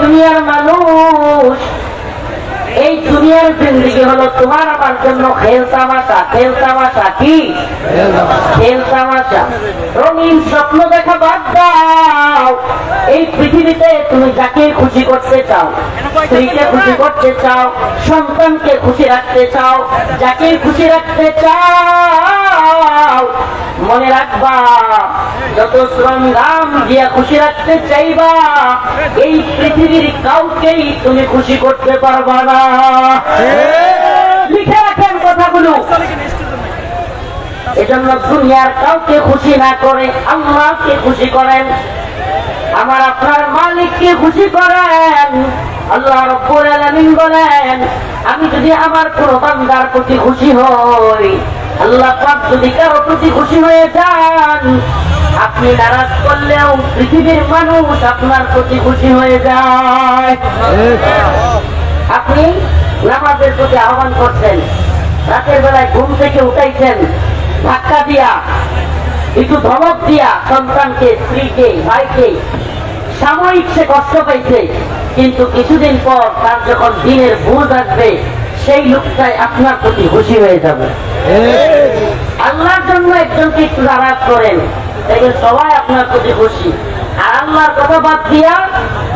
দুনিয়ার মানুষ। এই দুনিয়ার জিন্দগি হলো তোমার আমার জন্য খেল তামাশা খেল তামাশা কি? খেল তামাশা। রঙিন স্বপ্ন দেখা বাদ দাও। এই পৃথিবীতে তুমি যাকে খুশি করতে চাও স্ত্রীকে খুশি করতে চাও সন্তানকে খুশি রাখতে চাও যাকে খুশি রাখতে চাও মনে রাখবা যত শ্রম গাম দিয়া খুশি রাখতে চাইবা এই পৃথিবীর কাউকেই তুমি খুশি করতে পারবা না। লিখে রাখেন কথাগুলো। এজন্য দুনিয়ার কাউকে খুশি না করে আল্লাহকে খুশি করেন। আমার আপনার মালিককে খুশি করেন। আল্লাহ রব্বুল আলামিন বলেন, আমি যদি আমার কোন বান্দার প্রতি খুশি হই, আল্লাহ পাক যদি কারও প্রতি খুশি হয়ে যান, আপনি নারাজ করলেও পৃথিবীর মানুষ আপনার প্রতি খুশি হয়ে যায়। আপনি নামাজের প্রতি আহ্বান করছেন। রাতের বেলায় ঘুম থেকে উঠাইছেন। ধাক্কা দিয়া একটু ধমক দিয়া সন্তানকে স্ত্রীকে ভাইকে সাময়িক সে কষ্ট পাইছে কিন্তু কিছুদিন পর তার যখন দিনের ভুল আসবে সেই লোকটাই আপনার প্রতি খুশি হয়ে যাবে। আল্লাহর জন্য একজনকে একটু নারাজ করেন দেখবেন সবাই আপনার প্রতি খুশি। আল্লাহর কথা বাদ দিয়া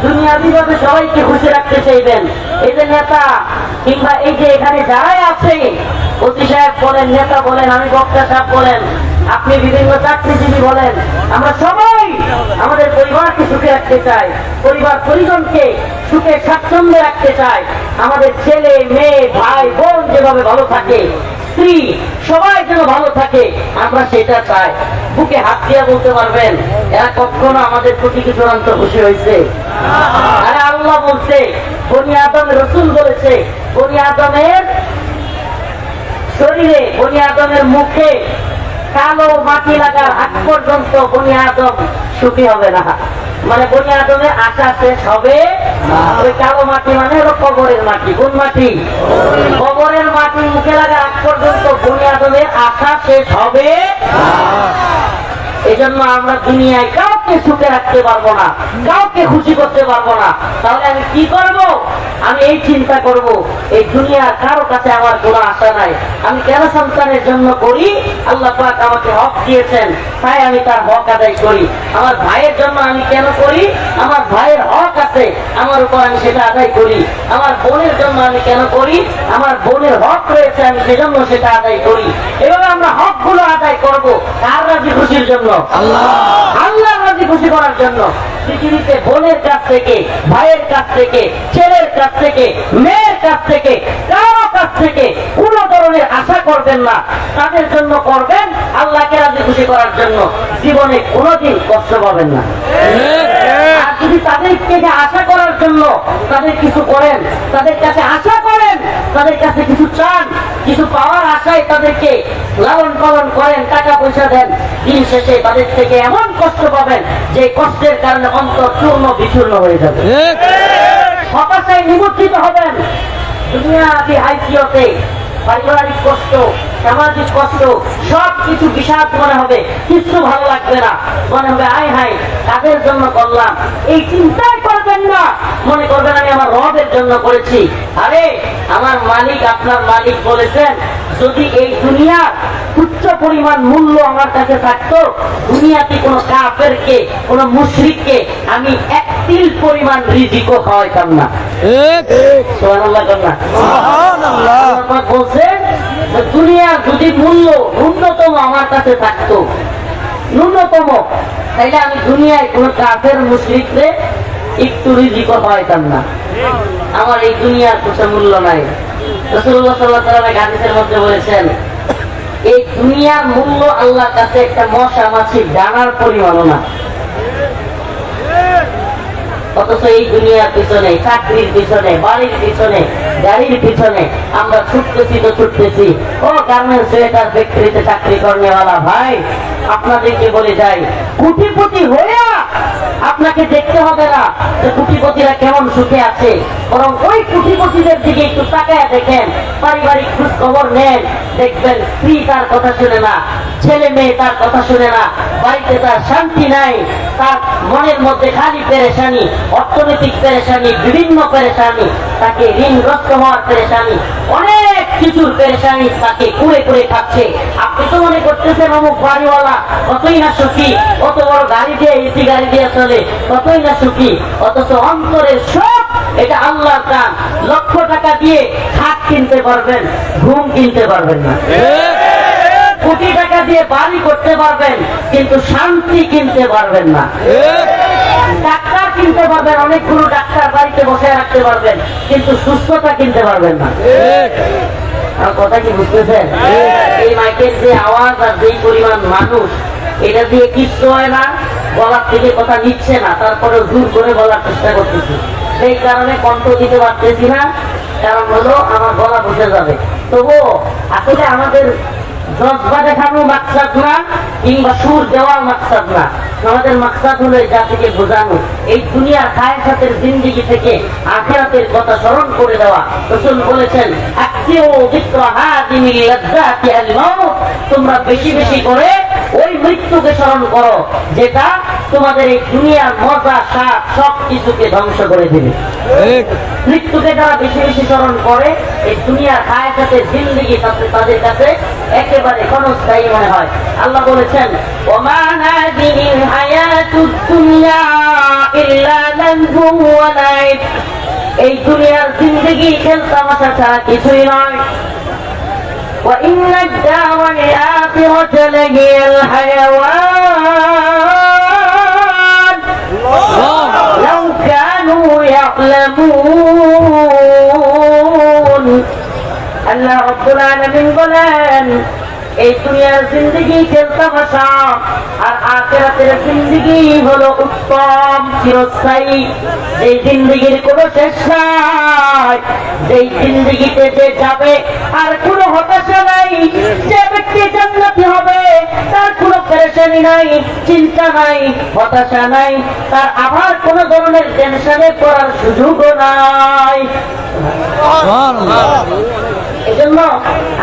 দুনিয়া বিভাগে সবাইকে খুশি রাখতে চাইবেন। এই যে নেতা, কিংবা এই যে এখানে যারাই আছে অতি সাহেব বলেন, নেতা বলেন, আমি বক্তা সাহেব বলেন, আপনি বিভিন্ন চাকরিজীবী বলেন, আমরা সবাই আমাদের পরিবারকে সুখে রাখতে চাই, পরিবার পরিজনকে সুখে স্বাচ্ছন্দ্যে রাখতে চাই। আমাদের ছেলে, মেয়ে, ভাই, বোন যেভাবে ভালো থাকে স্ত্রী, সবাই যেন ভালো থাকে, আমরা সেটা চাই। বুকে হাত দিয়ে বলতে পারবেন, এরা কখনো আমাদের প্রতি কি চূড়ান্ত খুশি হয়েছে? আরে আল্লাহ বলছে, বনি আদম রসুল বলেছে, বনি আদমের শরীরে, বনি আদমের মুখে কালো মাটি লাগার আগ পর্যন্ত বনি আদম সুখী হবে না। মানে বনি আদমের আশা শেষ হবে ওই কালো মাটি মানে হলো কবরের মাটি। কোন মাটি? কবরের মাটি মুখে লাগা আগ পর্যন্ত বনি আদমের আশা শেষ হবে এই জন্য আমরা দুনিয়ায় কাউকে সুখে রাখতে পারব না, কাউকে খুশি করতে পারব না। তাহলে আমি কি করব? আমি এই চিন্তা করব, এই দুনিয়ার কারও কাছে আমার কোনো আশা নাই। আমি কেন সন্তানের জন্য করি? আল্লাহ পাক আমাকে হক দিয়েছেন, তাই আমি তার হক আদায় করি। আমার ভাইয়ের জন্য আমি কেন করি? আমার ভাইয়ের হক আছে, আমার উপর আমি সেটা আদায় করি। আমার বোনের জন্য আমি কেন করি? আমার বোনের হক রয়েছে, আমি সেজন্য সেটা আদায় করি। এভাবে আমরা হকগুলো আদায় করব, কার রাজি খুশির জন্য? আল্লাহ। রাজি খুশি করার জন্য পৃথিবীতে বোনের কাছ থেকে, ভাইয়ের কাছ থেকে, ছেলের কাছ থেকে, মেয়ের কাছ থেকে, কারও কাছ থেকে কোন ধরনের আশা করবেন না। তাদের জন্য করবেন আল্লাহকে রাজি খুশি করার জন্য। জীবনে কোনোদিন কষ্ট পাবেন না। যদি তাদের থেকে আশা করার জন্য তাদের কিছু করেন তাদের কাছে আশা করেন তাদের কাছে কিছু চান কিছু পাওয়ার আশায় তাদেরকে লালন পালন করেন টাকা পয়সা দেন দিন শেষে তাদের থেকে এমন কষ্ট পাবেন যে কষ্টের কারণে অন্তর চূর্ণ বিচূর্ণ হয়ে যাবে। হতাশায় নিমজ্জিত হবেন। দুনিয়াবি আইসিওতে পারিবারিক কষ্ট সামাজিক কষ্ট, সব কিছু বিষাদ মনে হবে, কিচ্ছু ভালো লাগবে না। মনে হবে, আয় হাই কাদের জন্য করলাম? এই চিন্তায় করবেন না। মনে করবেন, আমি আমার রবের জন্য করেছি। আরে, আমার মালিক আপনার মালিক বলেছেন, যদি এই দুনিয়ার উচ্চ পরিমাণ মূল্য আমার কাছে থাকতো। দুনিয়াতে কোনো কাফেরকে কোনো মুশরিককে আমি এক তিল পরিমাণ রিজিকও খাওয়াইতাম না। বলছেন যে দুনিয়ার যদি মূল্য ন্যূনতম আমার কাছে থাকতো ন্যূনতম তাইলে আমি দুনিয়ায় কোন কাফের মুশরিকরে একটু রিজিক পাইতাম না। আমার এই দুনিয়ার কোনো মূল্য নাই। রসুল্লাহ সাল্লাহ হাদিসের মধ্যে বলেছেন এই দুনিয়ার মূল্য আল্লাহর কাছে একটা মশা মাছির ডানার পরিমাণও না। অথচ এই দুনিয়ার পিছনে, চাকরির পিছনে, বাড়ির পিছনে গাড়ির পিছনে আমরা ছুটতেছি তো ছুটতেছি। ও গার্মেন্টস সোয়েটার ফ্যাক্টরিতে চাকরি করনেওয়ালা ভাই, আপনাদেরকে বলে যাই, কুটিপুটি হইয়া আপনাকে দেখতে হবে না যে কুটিপতিরা কেমন সুখে আছে। বরং ওই কুটিপতিদের দিকে একটু তাকায় দেখেন, পারিবারিক খোঁজ খবর নেন, দেখবেন স্ত্রী তার কথা শুনে না, ছেলে মেয়ে তার কথা শুনে না, বাড়িতে তার শান্তি নাই, তার মনের মধ্যে খালি পেরেশানি, অর্থনৈতিক পেরেশানি, বিভিন্ন পেরেশানি, তাকে ঋণগ্রস্ত হওয়ার পেরেশানি, অনেক কিছুর পেরেশানি তাকে কুড়ে কুড়ে খাচ্ছে। আপনি তো মনে করতেছেন, অমুক বাড়িওয়ালা, কতই না সুখী, কত বড় গাড়ি দিয়ে, এসি গাড়ি দিয়ে চলে, কতই না সুখী, অথচ অন্তরের সব এটা আল্লাহর কান লক্ষ টাকা দিয়ে খাট কিনতে পারবেন, ঘুম কিনতে পারবেন না। কোটি টাকা দিয়ে বাড়ি করতে পারবেন, কিন্তু শান্তি কিনতে পারবেন না। ডাক্তার কিনতে পারবেন অনেকগুলো ডাক্তার বাড়িতে বসে রাখতে পারবেন কিন্তু সুস্থতা কিনতে পারবেন না। কথা কি বুঝতেছেন? এই মাইকের যে আওয়াজ আর যেই পরিমাণ মানুষ এটা দিয়ে কিচ্ছু হয় না গলার থেকে কথা নিচ্ছে না তারপরে দূর করে বলার চেষ্টা করতেছি। সেই কারণে কণ্ঠ দিতে পারতেছি না কারণ হলো আমার গলা বসে যাবে। তবুও আসলে আমাদের জজবা দেখানো মাকসাদ না কিংবা সুর দেওয়া মাকসাদ না। আমাদের মাকসাদ হলো জাতিকে বোঝানো। এই দুনিয়ার খায়সাতের জিন্দিগি থেকে আখেরাতের কথা স্মরণ করে দেওয়া। রসুল বলেছেন তোমরা বেশি বেশি করে ওই মৃত্যুকে স্মরণ করো, যেটা তোমাদের এই দুনিয়ার মজা স্বাদ সব কিছুকে ধ্বংস করে দিবে মৃত্যুকে যারা বেশি বেশি স্মরণ করে এই দুনিয়ার হায়াতের জিন্দগি তাতে তাদের কাছে একেবারে ক্ষণস্থায়ী মনে হয় আল্লাহ বলেছেন ওমা হাদিহিল হায়াতুদ দুনিয়া ইল্লা লাহবুন ওয়া লাইব এই দুনিয়ার জিন্দগি খেল তামাশা ছাড়া কিছুই নয় وإن الدار الآخرة لهي الحيوان يعلمون আল্লাহ রব্বুল আলামিন বলেন এই দুনিয়ার জিন্দগি ভাষা আর আখেরাতের জিন্দগি হলো উত্তম চিরস্থায়ী। এই জিন্দগির কোনো শেষ নাই, যেই জিন্দগিতে যে যাবে, আর কোনো হতাশা নাই, যে ব্যক্তি জান্নাতি হবে, তার কোনো পেরেশানি নাই, চিন্তা নাই, হতাশা নাই, তার আবার কোনো ধরনের টেনশনে পড়ার সুযোগও নাই। এজন্য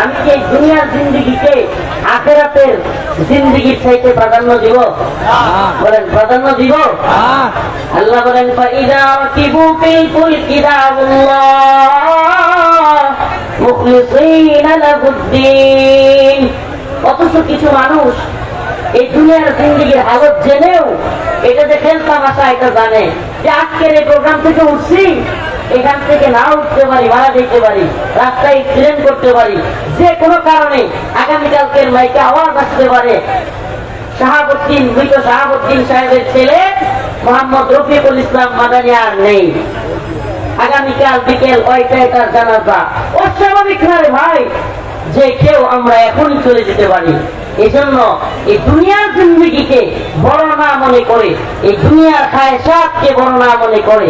আমি এই দুনিয়ার জিন্দিগিকে আখেরাতের জিন্দিগির চাইতে প্রাধান্য দিব। বলেন প্রাধান্য দিব? আল্লাহ বলেন ফাইদা রাকিবু ফিল ফুলকি মুখলিসিনা লাহুদ্দিন। অথচ কিছু মানুষ এই দুনিয়ার জিন্দিগির হালত জেনেও এটা যে খেলতাম আসা এটা জানে। যে আজকের এই প্রোগ্রাম থেকে উঠছি এখান থেকে না উঠতে পারি মারা যেতে পারি, রাস্তায় অ্যাক্সিডেন্ট করতে পারি, যে কোনো কারণে আগামীকালকের মাইকে আওয়াজ আসতে পারে। শাহাবুদ্দিন, মৃত শাহাবুদ্দিন সাহেবের ছেলে মোহাম্মদ রফিকুল ইসলাম মাদানি আর নেই। আগামীকাল বিকেল ওইটাই তার জানাজা? অস্বাভাবিক ভাই, যে কেউ আমরা এখনই চলে যেতে পারি। এই জন্য এই দুনিয়ার জিন্দগিকে বড় না মনে করে, এই দুনিয়ার খায় সবকে বড় না মনে করে,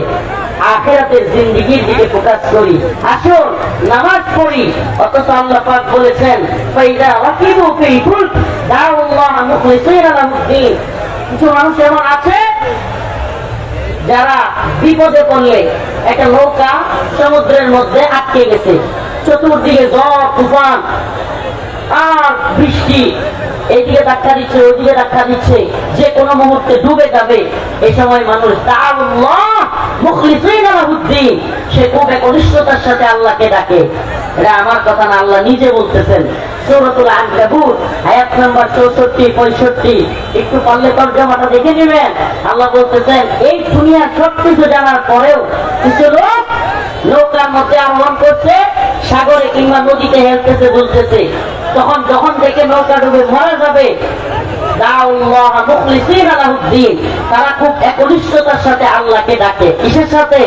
আখেরাতের জিন্দগির দিকে ফোকাস করি। আসুন, নামাজ পড়ি। অথচ আল্লাহ পাক বলেছেন, ফাইদা ওয়াকিবু ফি ফুলক দাউল্লাহ মুখলিসিনা লাহুদ্দিন কিছু মানুষ এমন আছে যারা বিপদে পড়লে একটা নৌকা সমুদ্রের মধ্যে আটকে গেছে। চতুর্দিকে ঝড়, তুফান। বৃষ্টি। এইদিকে ধাক্কা দিচ্ছে, ওইদিকে ধাক্কা দিচ্ছে। যে কোনো মুহূর্তে ডুবে যাবে। এই সময় মানুষ সে খুব একনিষ্ঠতার সাথে আল্লাহকে ডাকে। এটা আমার কথা না, আল্লাহ নিজে বলতেছেন। সূরাতুল আনকাবুত আয়াত নাম্বার 64 65 একটু পারলে তর্জমাটা দেখে নেবেন। আল্লাহ বলতেছেন, এই দুনিয়ার সবকিছু জানার পরেও কিছু লোক, নৌকার মধ্যে আরোহণ করছে, সাগরে কিংবা নদীতে হেলতেছে, দুলতেছে। তখন যখন দেখে নৌকা ডুবে মারা যাবে তারা খুব একনিষ্ঠতার সাথে আল্লাহকে ডাকে। কিসের সাথে?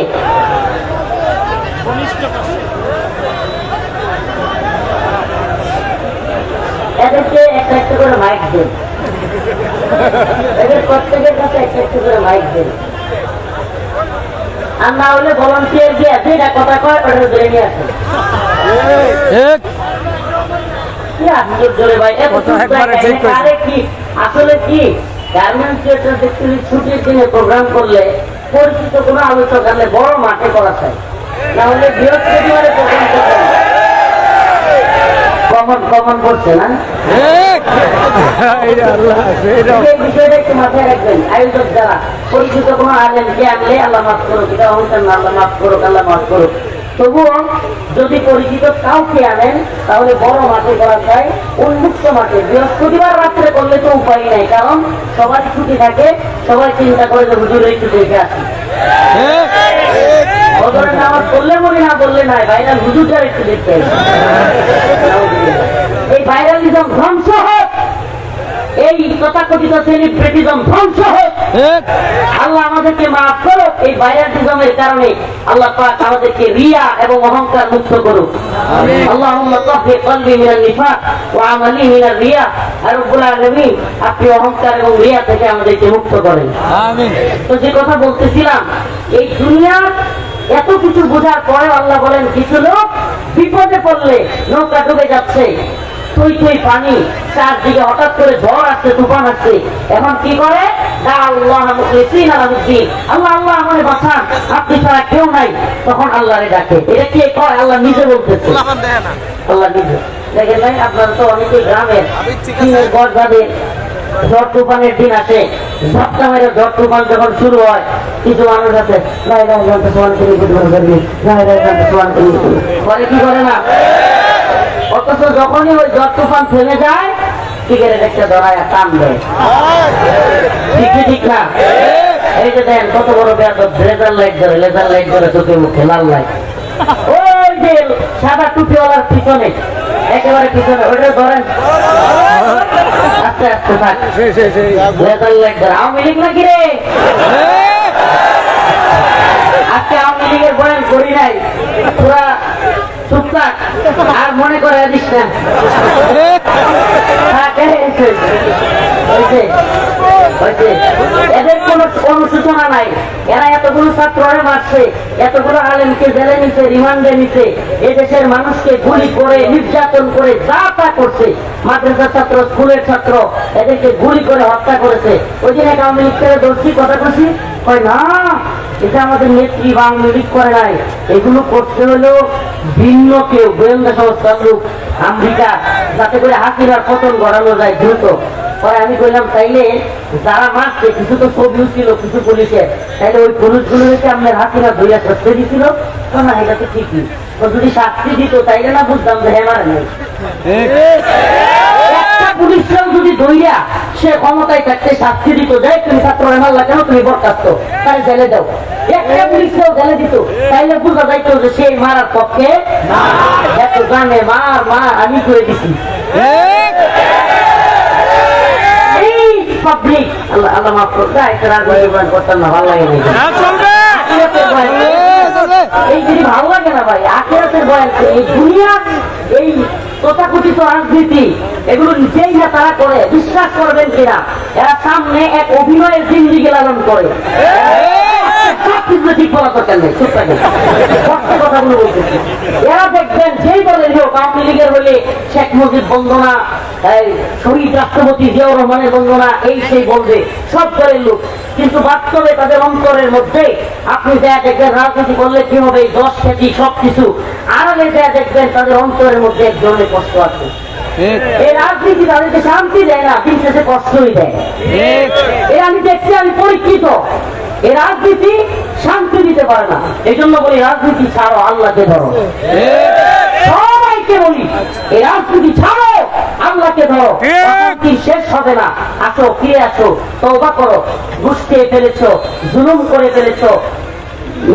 এদেরকে একটা একটা করে মাইক দেন। এদের প্রত্যেকের কাছে একটা একটা করে মাইক দেন। আর না হলে ভলান্টিয়ার গিয়ে যেটা কথা কয় ওটা ধরে নিয়ে আসেন। আসলে কি? গার্মেন্টস যেটা ছুটির দিনে প্রোগ্রাম করলে পরিচিত কোনো আলোচক আনলে বড় মাঠে করা চাই না হলে বৃহস্পতিবারে প্রোগ্রাম করতে কমন কমন করছে না? এই বিষয়টা একটু মাথায় রাখবেন। আয়োজক যারা পরিচিত কোনো আলেমকে আনলে আল্লাহ মাফ করুক এটা অহংকার না আল্লাহ মাফ করুক আল্লাহ মাফ করুক। তবুও যদি পরিচিত কাউকে আনেন তাহলে বড় মাঠে করা যায় উন্মুক্ত মাঠে। বৃহস্পতিবার রাত্রে করলে তো উপায় নাই কারণ সবার ছুটি থাকে সবাই চিন্তা করে যে হুজুর একটু দেখে আসি। বদরের নামাজ করলে মনে না বললে নাই না হুজুরটা একটু দেখতে আসি। এই ভাইরালিজম ধ্বংস হোক এই তথাকথিত সেলিব্রিটিজম ধ্বংস হোক। আল্লাহ আমাদেরকে মাফ করো এই কারণে আল্লাহ পাক আমাদেরকে রিয়া এবং অহংকার মুক্ত করুক। মিনার রিয়া। আর আপনি অহংকার এবং রিয়া থেকে আমাদেরকে মুক্ত করেন। তো যে কথা বলতেছিলাম এই দুনিয়ার এত কিছু বোঝার পরে আল্লাহ বলেন কিছু লোক বিপদে পড়লে নৌকা ডুবে যাচ্ছে। তুই তুই পানি চারদিকে হঠাৎ করে ঝড় আসছে তুফান আসছে এখন কি করে আল্লাহ মুখলিসিন আলা মুদ্দিন। আল্লাহ আল্লাহ বাঁচান আপনি ছাড়া কেউ নাই তখন আল্লাহরে ডাকে এটা কে কয় আল্লাহ নিজে বলতেছে আল্লাহ নিজে দেখেন ভাই আপনারা তো অনেকেই গ্রামের গড় বাঁধে ঝড় তুফানের দিন আসে ঝটকা মেরে ঝড় তুফান যখন শুরু হয় কিছু মানুষ আছে জানতে করি কি করে না অথচ যখনই ওই ঝড় তুফান থেমে যায় সিগারেট একটা ধরায় টান দেয় ঠিক ঠিক না এই যে দেন কত বড় বেয়াদ লেজার লাইট ধরে লেজার লাইট ধরে চোখে মুখে লাল লাইট। ওই যে সাদা টুপিওয়ালার পিছনে একেবারে পিছনে ওইটা ধরেন। আস্তে আস্তে থাক। লেজার লাইট ধরে। আওয়ামী লীগ নাকি রে? আজকে আওয়ামী লীগের বয়ান করি নাই। পুরা আর মনে করে দিস না। হয়েছে। এদের কোনো অনুসূচনা নাই। এরা এতগুলো ছাত্ররে মারছে এতগুলো আলেমকে জেলে নিছে রিমান্ডে নিছে। এদেশের মানুষকে গুলি করে নির্যাতন করে যা তা করছে। মাদ্রাসার ছাত্র স্কুলের ছাত্র এদেরকে গুলি করে হত্যা করেছে। ওই দিন এক আওয়ামী লীগ দোষী কথা করছি কয় না। এটা আমাদের নেত্রী বা লীগ করে নাই। এগুলো করতে হলো ভিন্ন কেউ গোয়েন্দা সংস্থার লোক আমেরিকা যাতে করে হাসিনার পতন ঘটানো যায় দ্রুত। পরে আমি কইলাম তাইলে যারা মারছে কিছু তো ছবিও ছিল কিছু পুলিশের তাইলে ওই পুলিশগুলো কি আপনার হাসিনা ধরিয়া সত্যি দিছিল? তো না এটা তো ঠিকই। তো যদি শাস্তি দিত তাইলে না বুঝতাম যে হ্যাঁ মারে নাই পুলিশরাও যদি দইরা সে ক্ষমতায় থাকতে শাস্তি দিত। যাই তুমি ছাত্র মারলা কেন? তুমি বরখাস্ত। তাই জেলে দাও। একটা পুলিশরাও জেলে দিত। তাইলে বোঝা যাইতো যে সেই মারার পক্ষে এত জানে মার মার আমি করে দিছি। এই পাবলিক আল্লাহ আল্লাহ মাফ করতে একটা রাগ করতাম না ভালো লাগে না আখিরাতের বয়ান। এই যদি ভালো লাগে না ভাই আখেরাতের বয়ান এই দুনিয়া এই তথাকথিত রাজনীতি, এগুলো নিজেই না তারা করে, বিশ্বাস করবেন কিনা? এরা সামনে এক অভিনয়ের জিন্দিগি লালন করে। এরা দেখবেন, যেই দলের হোক, আওয়ামী লীগের হলে শেখ মুজিব বন্দনা এই শহীদ রাষ্ট্রপতি জিয়াউর রহমানের বন্দনা এই সেই বলবে সব দলের লোক। কিন্তু বাস্তবে তাদের অন্তরের মধ্যে আপনি যা দেখবেন রাজনীতি করলে কি হবে এই দশ খ্যাতি সব কিছু আড়ালে যা দেখবেন তাদের অন্তরের মধ্যে এক ধরনের কষ্ট আছে। এই রাজনীতি তাদেরকে শান্তি দেয় না দিন শেষে কষ্টই দেয়। এ আমি দেখছি আমি পরীক্ষিত। এ রাজনীতি শান্তি দিতে পারে না। এই জন্য বলি রাজনীতি ছাড়ো আল্লাহকে ধরো। সবাইকে বলি এই রাজনীতি ছাড়ো আল্লাহকে ধরো। কি শেষ হবে না? আসো ফিরে আসো। তৌবা করো। ঘুষ খেয়ে ফেলেছো জুলুম করে ফেলেছো।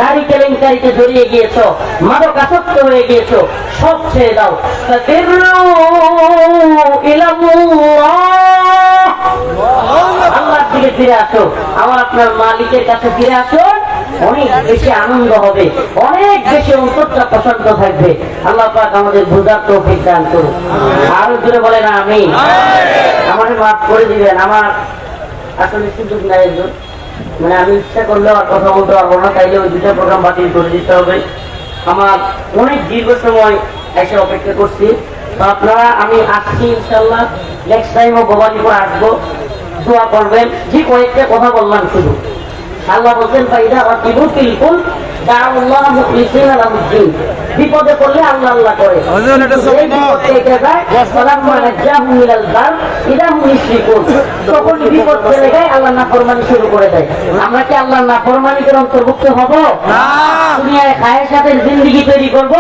নারী কেলেঙ্কারিতে জড়িয়ে গিয়েছো মাদক আসক্ত হয়ে গিয়েছো। সব ছেড়ে দাও। আল্লাহর দিকে ফিরে আসো। আমার আপনার মালিকের কাছে ফিরে আসো অনেক বেশি আনন্দ হবে অনেক বেশি অন্তরটা প্রশান্ত থাকবে। আল্লাহ পাক আমাদের বুঝার তৌফিক দান করুন। আরও জোরে বলেন আমি আমার মাফ করে দিবেন আমার আসলে সুযোগ নাই একজন। মানে আমি ইচ্ছা করলেও আর কথা বলতে পারব না তাইলে ওই দুটা প্রোগ্রাম বাতিল করে দিতে হবে। আমার অনেক দীর্ঘ সময় এসে অপেক্ষা করছি। তো আপনারা আমি আসছি ইনশাল্লাহ নেক্সট টাইমও ভবানীপুর আসব। দোয়া করবেন। যে কয়েকটা কথা বললাম শুধু। আল্লাহ বলছেন ফাইদা ওয়াকিবু ফুল কুল দাউল্লাহ মুখলিসিনা লাহুদ্দিন বিপদে পড়লে আল্লাহ আল্লাহ করে। এই বিপদ থেকে যায় ফালাম্মা নাজ্জাহুম মিনাল বার ইদা হুম ইউশরিকুন তখন বিপদ চলে যায় আল্লাহ নাফরমানি শুরু করে দেয়। আমরা কি আল্লাহ নাফরমানিদের অন্তর্ভুক্ত হব? দুনিয়ায় খায়ের সাথে জিন্দগি তৈরি করব?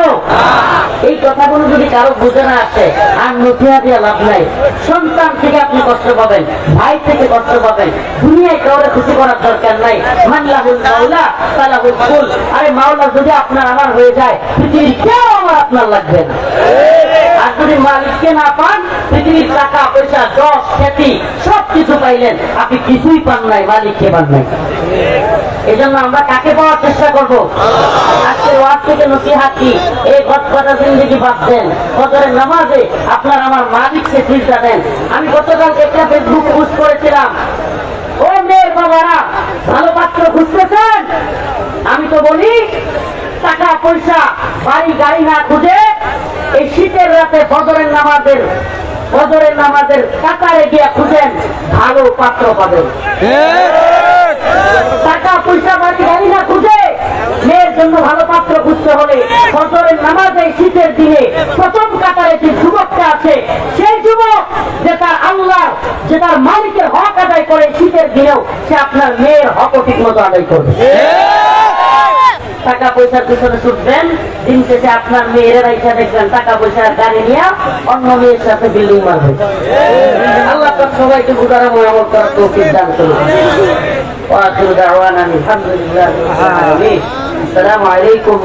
এই কথাগুলো যদি কারও বুঝে না আসে আর নথিয়া দিয়ে লাভ নাই। সন্তান থেকে আপনি কষ্ট পাবেন ভাই থেকে কষ্ট পাবেন। দুনিয়ায় কাউরে খুশি করার দরকার নাই। মানলাহুল মাওলা তালাহুল আরে মাওলা যদি আপনার আমার হয়ে যায় কেউ আমার আপনার লাগবে না। আর যদি মালিককে না পান, পৃথিবীর টাকা, পয়সা দশ খ্যাতি সব কিছু পাইলেন, আপনি কিছুই পান নাই, মালিককে পান নাই। আমরা কাকে পাওয়ার চেষ্টা করব? আজকে থেকে এই নামাজে আপনার আমার মালিক সে চিন্তা দেন। আমি গতকাল একটা ফেসবুক পোস্ট করেছিলাম। ও মেয়ের বাবারা, ভালো পাত্র খুঁজতেছেন? আমি তো বলি টাকা পয়সা বাড়ি গাড়ি না খুঁজে এই শীতের রাতে বদরের নামাজের বদরের নামাজের কাতারে গিয়ে খুঁজেন, ভালো পাত্র পাবেন। টাকা পয়সা বাড়ি গাড়ি না খুঁজে মেয়ের জন্য ভালো পাত্র খুঁজতে হলে ফজরের নামাজে শীতের দিনে প্রথম কাতারে যে যুবকটা আছে, সেই যুবক যে তার আল্লাহ, যে তার মালিকের হক আদায় করে শীতের দিনেও সে আপনার মেয়ের হক ঠিক মতো আদায় করবে। টাকা পয়সার পিছনে ছুটবেন। দিন শেষে আপনার মেয়েরা রাইখা দেখবেন টাকা পয়সার গাড়ি নিয়ে অন্য মেয়ের সাথে বিল্ডিং মারবে। আল্লাহ সবাইকে বুঝারা মহামত করার ওয়াখির দাওয়ানা আলহামদুলিল্লাহ আসসালামু আলাইকুম।